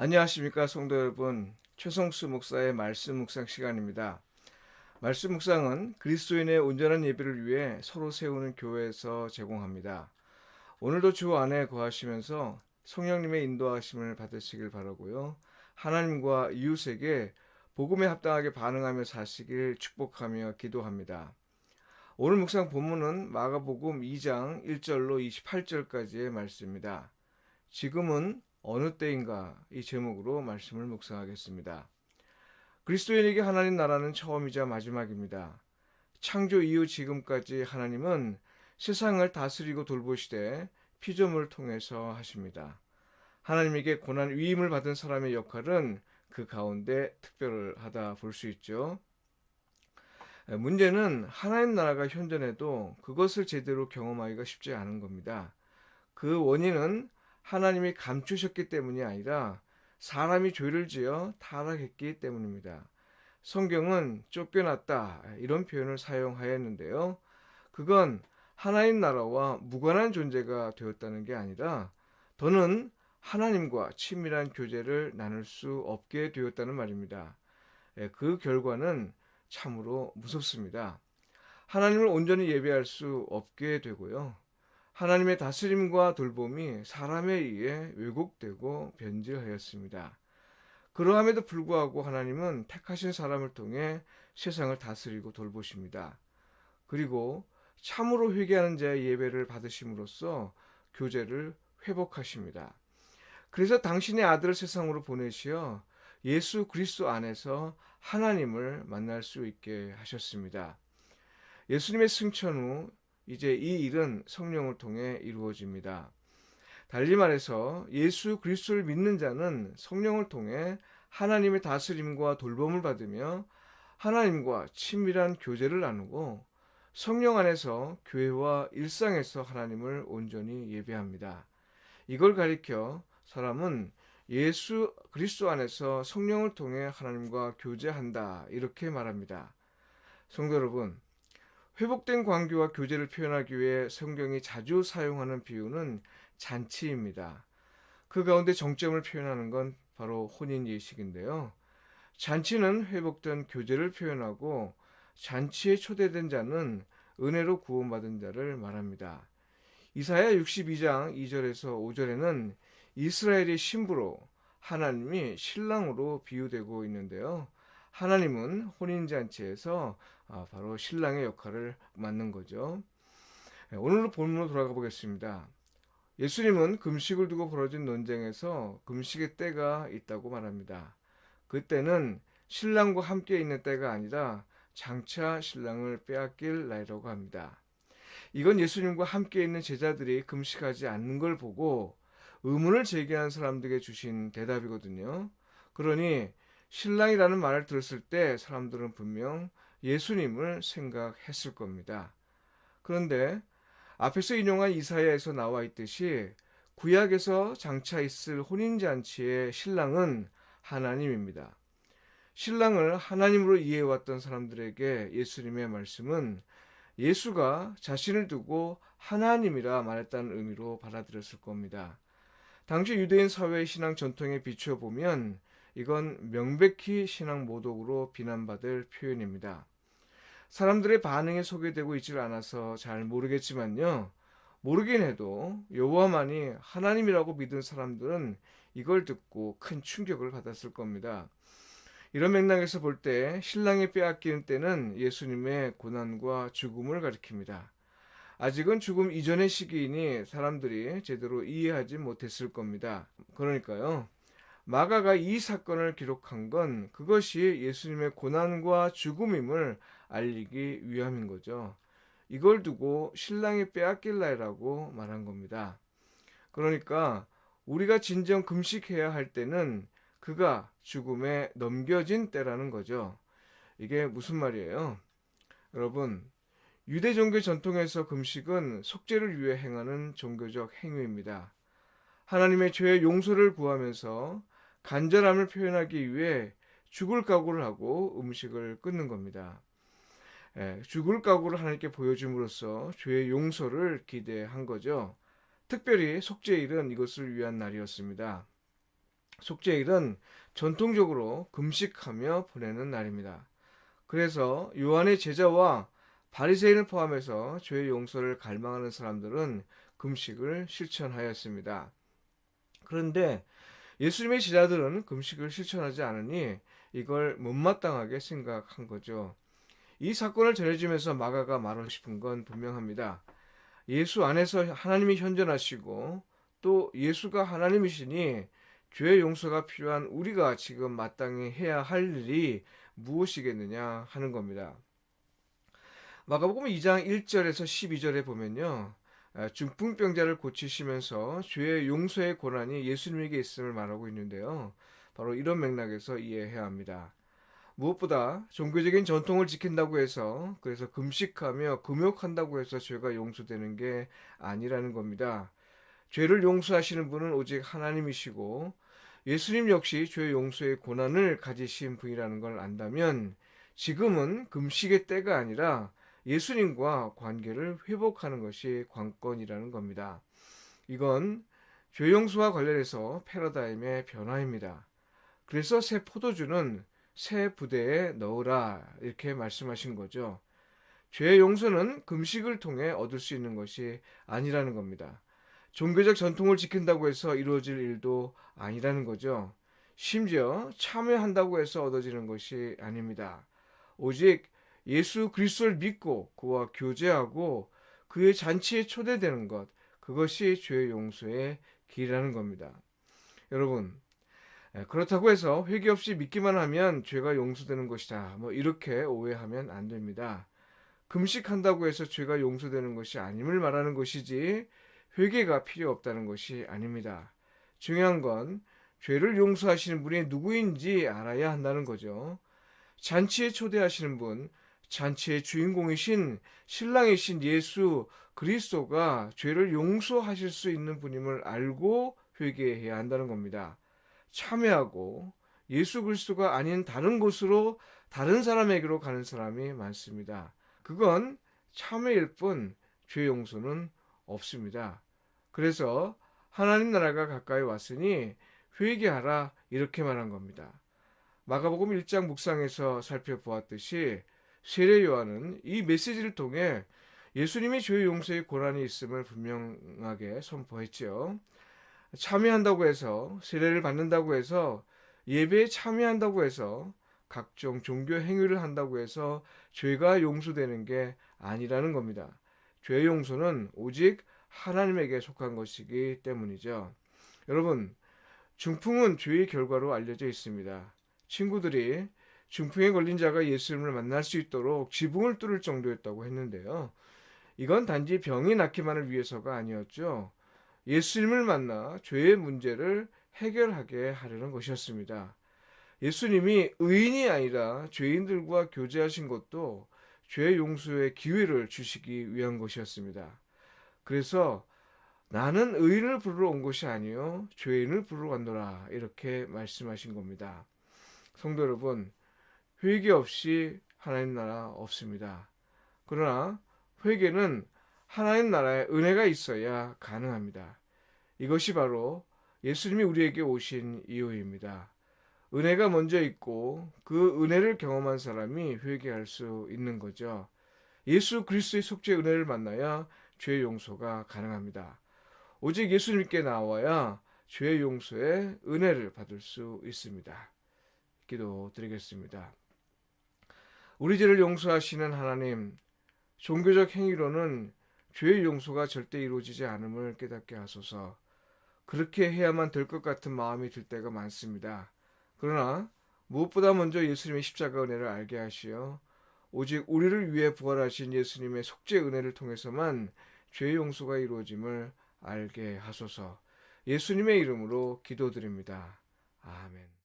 안녕하십니까 성도 여러분 최성수 목사의 말씀 묵상 시간입니다. 말씀 묵상은 그리스도인의 온전한 예배를 위해 서로 세우는 교회에서 제공합니다. 오늘도 주 안에 거하시면서 성령님의 인도하심을 받으시길 바라고요. 하나님과 이웃에게 복음에 합당하게 반응하며 사시길 축복하며 기도합니다. 오늘 묵상 본문은 마가복음 2장 1절로 28절까지의 말씀입니다. 지금은 어느 때인가 이 제목으로 말씀을 묵상하겠습니다. 그리스도인에게 하나님 나라는 처음이자 마지막입니다. 창조 이후 지금까지 하나님은 세상을 다스리고 돌보시되 피조물을 통해서 하십니다. 하나님에게 고난 위임을 받은 사람의 역할은 그 가운데 특별하다 볼 수 있죠. 문제는 하나님 나라가 현존해도 그것을 제대로 경험하기가 쉽지 않은 겁니다. 그 원인은 하나님이 감추셨기 때문이 아니라 사람이 죄를 지어 타락했기 때문입니다. 성경은 쫓겨났다 이런 표현을 사용하였는데요. 그건 하나님 나라와 무관한 존재가 되었다는 게 아니라 더는 하나님과 친밀한 교제를 나눌 수 없게 되었다는 말입니다. 예, 그 결과는 참으로 무섭습니다. 하나님을 온전히 예배할 수 없게 되고요. 하나님의 다스림과 돌봄이 사람에 의해 왜곡되고 변질하였습니다. 그러함에도 불구하고 하나님은 택하신 사람을 통해 세상을 다스리고 돌보십니다. 그리고 참으로 회개하는 자의 예배를 받으심으로써 교제를 회복하십니다. 그래서 당신의 아들을 세상으로 보내시어 예수 그리스도 안에서 하나님을 만날 수 있게 하셨습니다. 예수님의 승천 후 이제 이 일은 성령을 통해 이루어집니다. 달리 말해서 예수 그리스도를 믿는 자는 성령을 통해 하나님의 다스림과 돌봄을 받으며 하나님과 친밀한 교제를 나누고 성령 안에서 교회와 일상에서 하나님을 온전히 예배합니다. 이걸 가리켜 사람은 예수 그리스도 안에서 성령을 통해 하나님과 교제한다 이렇게 말합니다. 성도 여러분, 회복된 관계와 교제를 표현하기 위해 성경이 자주 사용하는 비유는 잔치입니다. 그 가운데 정점을 표현하는 건 바로 혼인 예식인데요. 잔치는 회복된 교제를 표현하고 잔치에 초대된 자는 은혜로 구원받은 자를 말합니다. 이사야 62장 2절에서 5절에는 이스라엘의 신부로 하나님이 신랑으로 비유되고 있는데요. 하나님은 혼인잔치에서 아, 바로 신랑의 역할을 맡는 거죠. 네, 오늘 본문으로 돌아가 보겠습니다. 예수님은 금식을 두고 벌어진 논쟁에서 금식의 때가 있다고 말합니다. 그때는 신랑과 함께 있는 때가 아니라 장차 신랑을 빼앗길 날이라고 합니다. 이건 예수님과 함께 있는 제자들이 금식하지 않는 걸 보고 의문을 제기한 사람들에게 주신 대답이거든요. 그러니 신랑이라는 말을 들었을 때 사람들은 분명 예수님을 생각했을 겁니다. 그런데 앞에서 인용한 이사야에서 나와 있듯이 구약에서 장차 있을 혼인잔치의 신랑은 하나님입니다. 신랑을 하나님으로 이해해왔던 사람들에게 예수님의 말씀은 예수가 자신을 두고 하나님이라 말했다는 의미로 받아들였을 겁니다. 당시 유대인 사회의 신앙 전통에 비추어 보면 이건 명백히 신앙 모독으로 비난받을 표현입니다. 사람들의 반응에 소개되고 있질 않아서 잘 모르겠지만요. 모르긴 해도 여호와만이 하나님이라고 믿은 사람들은 이걸 듣고 큰 충격을 받았을 겁니다. 이런 맥락에서 볼 때 신랑이 빼앗기는 때는 예수님의 고난과 죽음을 가리킵니다. 아직은 죽음 이전의 시기이니 사람들이 제대로 이해하지 못했을 겁니다. 그러니까요. 마가가 이 사건을 기록한 건 그것이 예수님의 고난과 죽음임을 알리기 위함인 거죠. 이걸 두고 신랑이 빼앗길 날이라고 말한 겁니다. 그러니까 우리가 진정 금식해야 할 때는 그가 죽음에 넘겨진 때라는 거죠. 이게 무슨 말이에요? 여러분, 유대 종교 전통에서 금식은 속죄를 위해 행하는 종교적 행위입니다. 하나님의 죄의 용서를 구하면서 간절함을 표현하기 위해 죽을 각오를 하고 음식을 끊는 겁니다. 예, 죽을 각오를 하나님께 보여줌으로써 죄의 용서를 기대한 거죠. 특별히 속죄일은 이것을 위한 날이었습니다. 속죄일은 전통적으로 금식하며 보내는 날입니다. 그래서 요한의 제자와 바리새인을 포함해서 죄의 용서를 갈망하는 사람들은 금식을 실천하였습니다. 그런데 예수님의 제자들은 금식을 실천하지 않으니 이걸 못마땅하게 생각한 거죠. 이 사건을 전해주면서 마가가 말하고 싶은 건 분명합니다. 예수 안에서 하나님이 현존하시고 또 예수가 하나님이시니 죄의 용서가 필요한 우리가 지금 마땅히 해야 할 일이 무엇이겠느냐 하는 겁니다. 마가복음 2장 1절에서 12절에 보면요. 아, 중풍병자를 고치시면서 죄의 용서의 권한이 예수님에게 있음을 말하고 있는데요. 바로 이런 맥락에서 이해해야 합니다. 무엇보다 종교적인 전통을 지킨다고 해서 그래서 금식하며 금욕한다고 해서 죄가 용서되는 게 아니라는 겁니다. 죄를 용서하시는 분은 오직 하나님이시고 예수님 역시 죄 용서의 고난을 가지신 분이라는 걸 안다면 지금은 금식의 때가 아니라 예수님과 관계를 회복하는 것이 관건이라는 겁니다. 이건 죄 용서와 관련해서 패러다임의 변화입니다. 그래서 새 포도주는 새 부대에 넣으라 이렇게 말씀하신 거죠. 죄 용서는 금식을 통해 얻을 수 있는 것이 아니라는 겁니다. 종교적 전통을 지킨다고 해서 이루어질 일도 아니라는 거죠. 심지어 참여한다고 해서 얻어지는 것이 아닙니다. 오직 예수 그리스도를 믿고 그와 교제하고 그의 잔치에 초대되는 것, 그것이 죄의 용서의 길이라는 겁니다. 여러분, 그렇다고 해서 회개 없이 믿기만 하면 죄가 용서되는 것이다. 뭐 이렇게 오해하면 안 됩니다. 금식한다고 해서 죄가 용서되는 것이 아님을 말하는 것이지 회개가 필요 없다는 것이 아닙니다. 중요한 건 죄를 용서하시는 분이 누구인지 알아야 한다는 거죠. 잔치에 초대하시는 분, 잔치의 주인공이신 신랑이신 예수 그리스도가 죄를 용서하실 수 있는 분임을 알고 회개해야 한다는 겁니다. 참여하고 예수 그리스도가 아닌 다른 곳으로 다른 사람에게로 가는 사람이 많습니다. 그건 참여일 뿐 죄 용서는 없습니다. 그래서 하나님 나라가 가까이 왔으니 회개하라 이렇게 말한 겁니다. 마가복음 1장 묵상에서 살펴보았듯이 세례 요한은 이 메시지를 통해 예수님이 죄 용서의 고난이 있음을 분명하게 선포했지요. 참여한다고 해서 세례를 받는다고 해서 예배에 참여한다고 해서 각종 종교 행위를 한다고 해서 죄가 용서되는 게 아니라는 겁니다. 죄 용서는 오직 하나님에게 속한 것이기 때문이죠. 여러분, 중풍은 죄의 결과로 알려져 있습니다. 친구들이 중풍에 걸린 자가 예수님을 만날 수 있도록 지붕을 뚫을 정도였다고 했는데요. 이건 단지 병이 낫기만을 위해서가 아니었죠. 예수님을 만나 죄의 문제를 해결하게 하려는 것이었습니다. 예수님이 의인이 아니라 죄인들과 교제하신 것도 죄 용서의 기회를 주시기 위한 것이었습니다. 그래서 나는 의인을 부르러 온 것이 아니요 죄인을 부르러 왔노라 이렇게 말씀하신 겁니다. 성도 여러분, 회개 없이 하나님 나라 없습니다. 그러나 회개는 하나님 나라의 은혜가 있어야 가능합니다. 이것이 바로 예수님이 우리에게 오신 이유입니다. 은혜가 먼저 있고 그 은혜를 경험한 사람이 회개할 수 있는 거죠. 예수 그리스도의 속죄 은혜를 만나야 죄 용서가 가능합니다. 오직 예수님께 나와야 죄 용서의 은혜를 받을 수 있습니다. 기도 드리겠습니다. 우리 죄를 용서하시는 하나님, 종교적 행위로는 죄의 용서가 절대 이루어지지 않음을 깨닫게 하소서. 그렇게 해야만 될 것 같은 마음이 들 때가 많습니다. 그러나 무엇보다 먼저 예수님의 십자가 은혜를 알게 하시어 오직 우리를 위해 부활하신 예수님의 속죄 은혜를 통해서만 죄 용서가 이루어짐을 알게 하소서. 예수님의 이름으로 기도드립니다. 아멘.